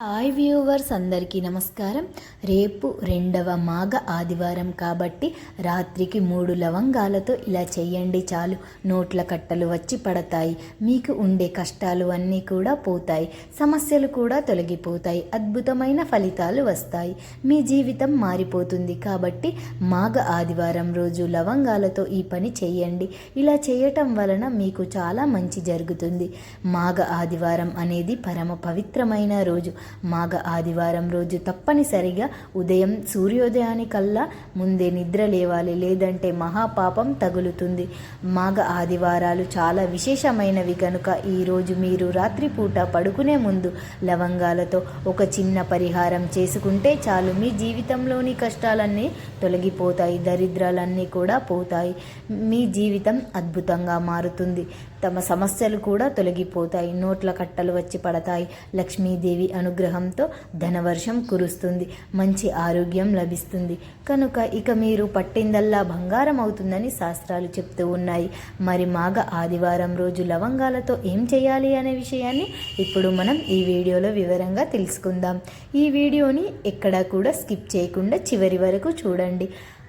Hi viewers అందరికీ నమస్కారం. రేపు రెండవ మాఘ ఆదివారం కాబట్టి రాత్రికి మూడు లవంగాలతో ఇలా చేయండి చాలు. నోట్ల కట్టలు వచ్చి పడతాయి. మీకు ఉండే కష్టాలు అన్నీ కూడా పోతాయి. సమస్యలు కూడా తొలగిపోతాయి. అద్భుతమైన ఫలితాలు వస్తాయి. మీ జీవితం మారిపోతుంది కాబట్టి మాఘ ఆదివారం రోజు లవంగాలతో ఈ పని చేయండి. ఇలా చేయటం వలన మీకు చాలా మంచి జరుగుతుంది. మాఘ ఆదివారం అనేది పరమ పవిత్రమైన రోజు. మాఘ ఆదివారం రోజు తప్పనిసరిగా ఉదయం సూర్యోదయానికల్లా ముందే నిద్ర లేవాలి లేదంటే మహాపాపం తగులుతుంది. మాఘ ఆదివారాలు చాలా విశేషమైనవి కనుక ఈరోజు మీరు రాత్రిపూట పడుకునే ముందు లవంగాలతో ఒక చిన్న పరిహారం చేసుకుంటే చాలు. మీ జీవితంలోని కష్టాలన్నీ తొలగిపోతాయి దరిద్రాలన్నీ కూడా పోతాయి. మీ జీవితం అద్భుతంగా మారుతుంది. తమ సమస్యలు కూడా తొలగిపోతాయి. నోట్ల కట్టలు వచ్చి పడతాయి. లక్ష్మీదేవి అను అనుగ్రహంతో ధనవర్షం కురుస్తుంది. మంచి ఆరోగ్యం లభిస్తుంది. కనుక ఇక మీరు పట్టిందల్లా బంగారం అవుతుందని శాస్త్రాలు చెప్తూ ఉన్నాయి. మరి మాఘ ఆదివారం రోజు లవంగాలతో ఏం చేయాలి అనే విషయాన్ని ఇప్పుడు మనం ఈ వీడియోలో వివరంగా తెలుసుకుందాం. ఈ వీడియోని ఎక్కడా కూడా స్కిప్ చేయకుండా చివరి వరకు చూడండి.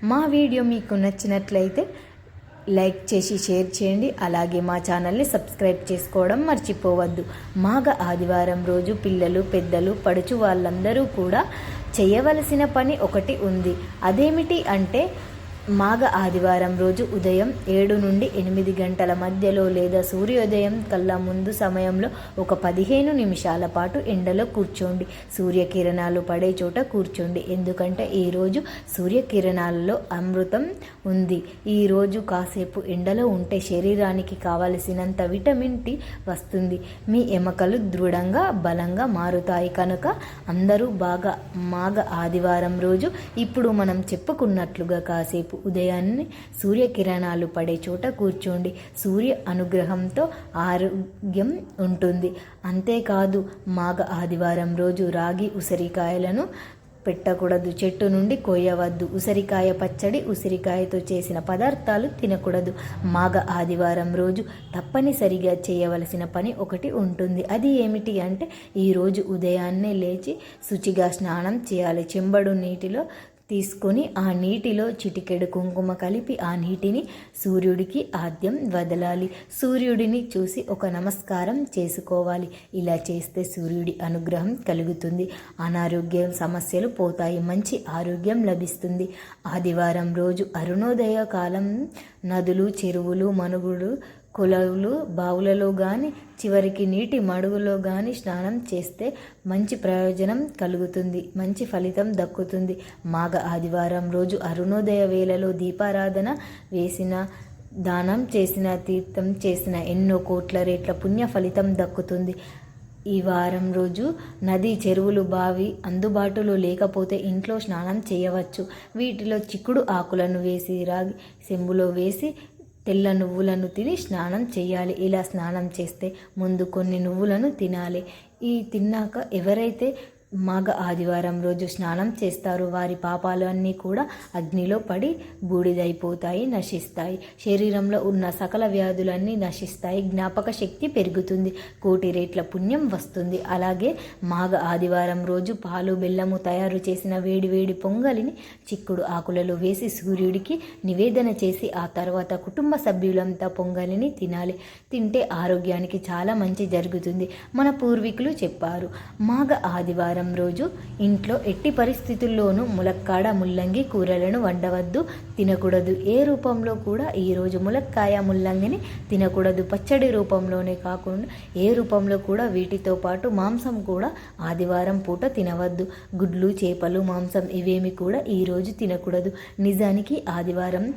మా వీడియో మీకు నచ్చినట్లయితే లైక్ చేసి షేర్ చేయండి. అలాగే మా ఛానల్ని సబ్స్క్రైబ్ చేసుకోవడం మర్చిపోవద్దు. మాఘ ఆదివారం రోజు పిల్లలు పెద్దలు పడుచు వాళ్ళందరూ కూడా చేయవలసిన పని ఒకటి ఉంది. అదేమిటి అంటే మాఘ ఆదివారం రోజు ఉదయం ఏడు నుండి ఎనిమిది గంటల మధ్యలో లేదా సూర్యోదయం కల్లా ముందు సమయంలో ఒక పదిహేను నిమిషాల పాటు ఎండలో కూర్చోండి. సూర్యకిరణాలు పడే చోట కూర్చోండి. ఎందుకంటే ఈరోజు సూర్యకిరణాలలో అమృతం ఉంది. ఈరోజు కాసేపు ఎండలో ఉంటే శరీరానికి కావలసినంత విటమిన్ టి వస్తుంది. మీ ఎముకలు దృఢంగా బలంగా మారుతాయి కనుక అందరూ బాగా మాఘ ఆదివారం రోజు. ఇప్పుడు మనం చెప్పుకున్నట్లుగా కాసేపు ఉదయాన్నే సూర్యకిరణాలు పడే చోట కూర్చోండి. సూర్య అనుగ్రహంతో ఆరోగ్యం ఉంటుంది. అంతేకాదు మాఘ ఆదివారం రోజు రాగి ఉసిరికాయలను పెట్టకూడదు. చెట్టు నుండి కోయవద్దు. ఉసిరికాయ పచ్చడి ఉసిరికాయతో చేసిన పదార్థాలు తినకూడదు. మాఘ ఆదివారం రోజు తప్పనిసరిగా చేయవలసిన పని ఒకటి ఉంటుంది. అది ఏమిటి అంటే ఈరోజు ఉదయాన్నే లేచి శుచిగా స్నానం చేయాలి. చెంబడు నీటిలో తీసుకొని ఆ నీటిలో చిటికెడు కుంకుమ కలిపి ఆ నీటిని సూర్యుడికి ఆద్యం వదలాలి. సూర్యుడిని చూసి ఒక నమస్కారం చేసుకోవాలి. ఇలా చేస్తే సూర్యుడి అనుగ్రహం కలుగుతుంది. అనారోగ్య సమస్యలు పోతాయి. మంచి ఆరోగ్యం లభిస్తుంది. ఆదివారం రోజు అరుణోదయ కాలం. నదులు చెరువులు మనుగుడు కులవులు బావులలో కానీ చివరికి నీటి మడుగులో కానీ స్నానం చేస్తే మంచి ప్రయోజనం కలుగుతుంది మంచి ఫలితం దక్కుతుంది. మాఘ ఆదివారం రోజు అరుణోదయ వేళలో దీపారాధన వేసిన దానం చేసిన తీర్థం చేసిన ఎన్నో కోట్ల రేట్ల పుణ్య ఫలితం దక్కుతుంది. ఈ వారం రోజు నది చెరువులు బావి అందుబాటులో లేకపోతే ఇంట్లో స్నానం చేయవచ్చు. వీటిలో చిక్కుడు ఆకులను వేసి రాగి సెంబులో వేసి తెల్ల నువ్వులను తిని స్నానం చేయాలి. ఇలా స్నానం చేస్తే ముందు కొన్ని నువ్వులను తినాలి. ఈ తిన్నాక ఎవరైతే మాఘ ఆదివారం రోజు స్నానం చేస్తారు. వారి పాపాలు అన్నీ కూడా అగ్నిలో పడి బూడిదైపోతాయి నశిస్తాయి. శరీరంలో ఉన్న సకల వ్యాధులన్నీ నశిస్తాయి. జ్ఞాపక శక్తి పెరుగుతుంది. కోటి రేట్ల పుణ్యం వస్తుంది. అలాగే మాఘ ఆదివారం రోజు పాలు బెల్లము తయారు చేసిన వేడివేడి పొంగలిని చిక్కుడు ఆకులలో వేసి సూర్యుడికి నివేదన చేసి ఆ తర్వాత కుటుంబ సభ్యులంతా పొంగలిని తినాలి. తింటే ఆరోగ్యానికి చాలా మంచి జరుగుతుంది. మన పూర్వీకులు చెప్పారు. మాఘ ఆదివారం ఆదివారం రోజు ఇంట్లో ఎట్టి పరిస్థితుల్లోనూ ములక్కాడ ముల్లంగి కూరలను వండవద్దు తినకూడదు. ఏ రూపంలో కూడా ఈరోజు ములక్కాయ ముల్లంగిని తినకూడదు. పచ్చడి రూపంలోనే కాకుండా ఏ రూపంలో కూడా వీటితో పాటు మాంసం కూడా ఆదివారం పూట తినవద్దు. గుడ్లు చేపలు మాంసం ఇవేమి కూడా ఈరోజు తినకూడదు. నిజానికి ఆదివారం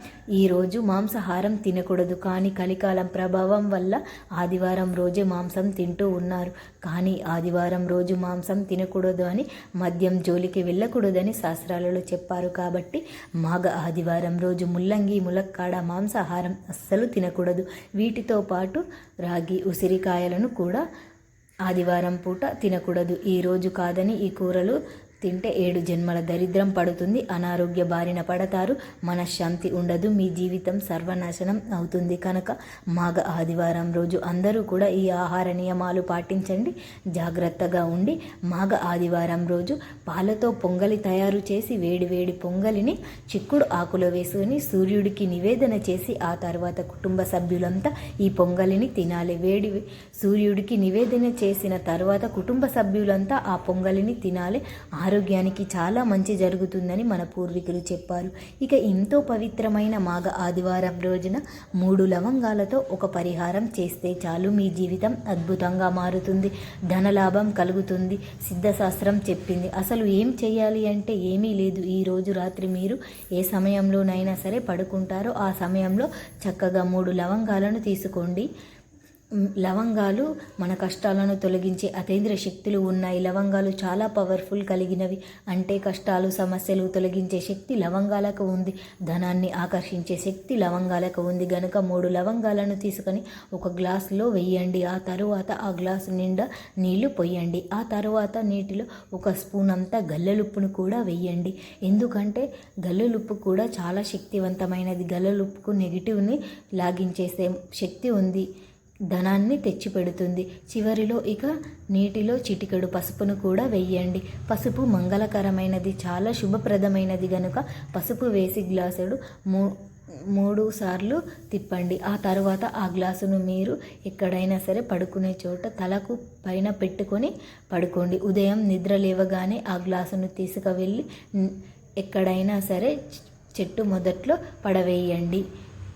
ఈరోజు మాంసాహారం తినకూడదు. కానీ కలికాలం ప్రభావం వల్ల ఆదివారం రోజే మాంసం తింటూ ఉన్నారు. కానీ ఆదివారం రోజు మాంసం తినకూడదు. తినకూడదు అని మద్యం జోలికి వెళ్ళకూడదని శాస్త్రాలలో చెప్పారు కాబట్టి మాఘ ఆదివారం రోజు ముల్లంగి ములక్కాడ మాంసాహారం అస్సలు తినకూడదు. వీటితో పాటు రాగి ఉసిరికాయలను కూడా ఆదివారం పూట తినకూడదు. ఈ రోజు కాదని ఈ కూరలు తింటే ఏడు జన్మల దరిద్రం పడుతుంది అనారోగ్య బారిన పడతారు మనశ్శాంతి ఉండదు మీ జీవితం సర్వనాశనం అవుతుంది కనుక మాఘ ఆదివారం రోజు అందరూ కూడా ఈ ఆహార నియమాలు పాటించండి జాగ్రత్తగా ఉండి మాఘ ఆదివారం రోజు పాలతో పొంగలి తయారు చేసి వేడి వేడి పొంగలిని చిక్కుడు ఆకులో వేసుకొని సూర్యుడికి నివేదన చేసి ఆ తర్వాత కుటుంబ సభ్యులంతా ఈ పొంగలిని తినాలి. వేడి సూర్యుడికి నివేదన చేసిన తర్వాత కుటుంబ సభ్యులంతా ఆ పొంగలిని తినాలి. ఆరోగ్యానికి చాలా మంచి జరుగుతుందని మన పూర్వీకులు చెప్పారు. ఇక ఎంతో పవిత్రమైన మాఘ ఆదివారం రోజున మూడు లవంగాలతో ఒక పరిహారం చేస్తే చాలు. మీ జీవితం అద్భుతంగా మారుతుంది. ధనలాభం కలుగుతుంది. సిద్ధశాస్త్రం చెప్పింది. అసలు ఏం చేయాలి అంటే ఏమీ లేదు. ఈ రోజు రాత్రి మీరు ఏ సమయంలోనైనా సరే పడుకుంటారో ఆ సమయంలో చక్కగా మూడు లవంగాలను తీసుకోండి. లవంగాలు మన కష్టాలను తొలగించే అతీంద్ర శక్తులు ఉన్నాయి. లవంగాలు చాలా పవర్ఫుల్ కలిగినవి. అంటే కష్టాలు సమస్యలు తొలగించే శక్తి లవంగాలకు ఉంది. ధనాన్ని ఆకర్షించే శక్తి లవంగాలకు ఉంది. గనుక మూడు లవంగాలను తీసుకొని ఒక గ్లాసులో వెయ్యండి ఆ తరువాత ఆ గ్లాసు నిండా నీళ్ళు పొయ్యండి ఆ తరువాత నీటిలో ఒక స్పూన్ అంతా గల్లలుప్పును కూడా వెయ్యండి ఎందుకంటే గల్లలుప్పు కూడా చాలా శక్తివంతమైనది. గల్లలుప్పుకు నెగిటివ్ని లాగించేసే శక్తి ఉంది. ధనాన్ని తెచ్చిపెడుతుంది. చివరిలో ఇక నీటిలో చిటికెడు పసుపును కూడా వెయ్యండి. పసుపు మంగళకరమైనది చాలా శుభప్రదమైనది గనుక పసుపు వేసి గ్లాసుడు మూ మూడు సార్లు తిప్పండి. ఆ తర్వాత ఆ గ్లాసును మీరు ఎక్కడైనా సరే పడుకునే చోట తలకు పైన పెట్టుకొని పడుకోండి. ఉదయం నిద్ర లేవగానే ఆ గ్లాసును తీసుకువెళ్ళి ఎక్కడైనా సరే చెట్టు మొదట్లో పడవేయండి.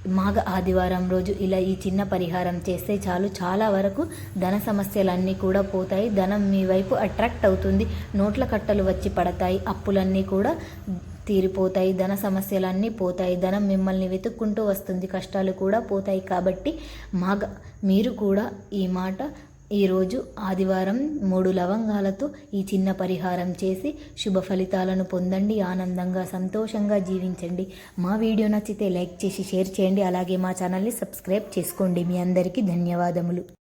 మాఘ ఆదివారం రోజు ఇలా ఈ చిన్న పరిహారం చేస్తే చాలు. చాలా వరకు ధన సమస్యలన్నీ కూడా పోతాయి. ధనం మీ వైపు అట్రాక్ట్ అవుతుంది. నోట్ల కట్టలు వచ్చి పడతాయి. అప్పులన్నీ కూడా తీరిపోతాయి. ధన సమస్యలన్నీ పోతాయి. ధనం మిమ్మల్ని వెతుక్కుంటూ వస్తుంది. కష్టాలు కూడా పోతాయి. కాబట్టి మాఘ మీరు కూడా ఈ మాట ఈరోజు ఆదివారం మూడు లవంగాలతో ఈ చిన్న పరిహారం చేసి శుభ ఫలితాలను పొందండి ఆనందంగా సంతోషంగా జీవించండి. మా వీడియో నచ్చితే లైక్ చేసి షేర్ చేయండి. అలాగే మా ఛానల్ని సబ్స్క్రైబ్ చేసుకోండి. మీ అందరికీ ధన్యవాదములు.